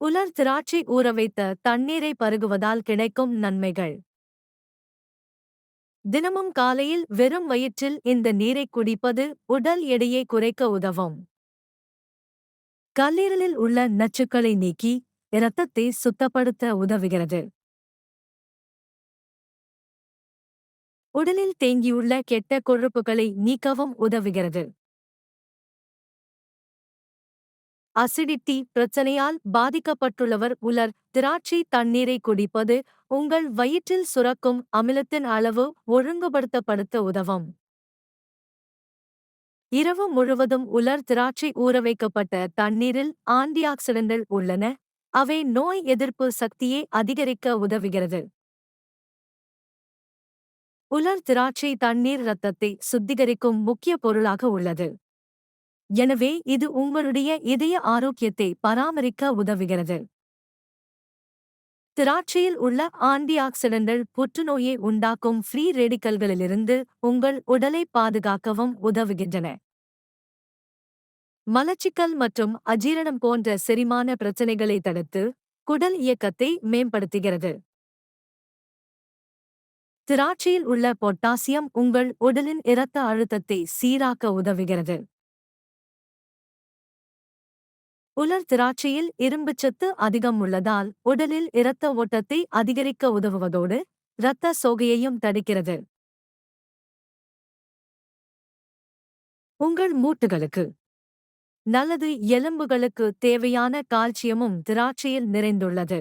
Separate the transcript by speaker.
Speaker 1: உலர் திராட்சை ஊற வைத்த தண்ணீரை பருகுவதால் கிடைக்கும் நன்மைகள். தினமும் காலையில் வெறும் வயிற்றில் இந்த நீரை குடிப்பது உடல் எடையை குறைக்க உதவும். கல்லீரலில் உள்ள நச்சுக்களை நீக்கி இரத்தத்தை சுத்தப்படுத்த உதவுகிறது. உடலில் தேங்கியுள்ள கெட்ட கொழுப்புகளை நீக்கவும் உதவுகிறது. அசிடிட்டி பிரச்சனையால் பாதிக்கப்பட்டுள்ளவர் உலர். திராட்சை தண்ணீரை குடிப்பது உங்கள் வயிற்றில் சுரக்கும் அமிலத்தின் அளவு ஒழுங்குபடுத்தப்படுத்த உதவும். இரவு முழுவதும் உலர் திராட்சை ஊறவைக்கப்பட்ட தண்ணீரில் ஆன்டிஆக்சிடென்ட்கள் உள்ளன. அவை நோய் எதிர்ப்பு சக்தியை அதிகரிக்க உதவுகிறது. உலர் திராட்சை தண்ணீர் இரத்தத்தை சுத்திகரிக்கும் முக்கிய பொருளாக உள்ளது. எனவே இது உங்களுடைய இதய ஆரோக்கியத்தை பராமரிக்க உதவுகிறது. திராட்சையில் உள்ள ஆன்டிஆக்சிடென்ட்கள் புற்றுநோயை உண்டாக்கும் ஃப்ரீ ரேடிக்கல்களிலிருந்து உங்கள் உடலை பாதுகாக்கவும் உதவுகின்றன. மலச்சிக்கல் மற்றும் அஜீரணம் போன்ற செரிமான பிரச்சனைகளை தடுத்து குடல் இயக்கத்தை மேம்படுத்துகிறது. திராட்சையில் உள்ள பொட்டாசியம் உங்கள் உடலின் இரத்த அழுத்தத்தை சீராக்க உதவுகிறது. உலர் திராட்சையில் இரும்புச்சத்து அதிகம் உள்ளதால் உடலில் இரத்த ஓட்டத்தை அதிகரிக்க உதவுவதோடு இரத்த சோகையையும் தடுக்கிறது. உங்கள் மூட்டுகளுக்கு நல்லது எலும்புகளுக்கு தேவையான கால்சியமும் திராட்சையில் நிறைந்துள்ளது.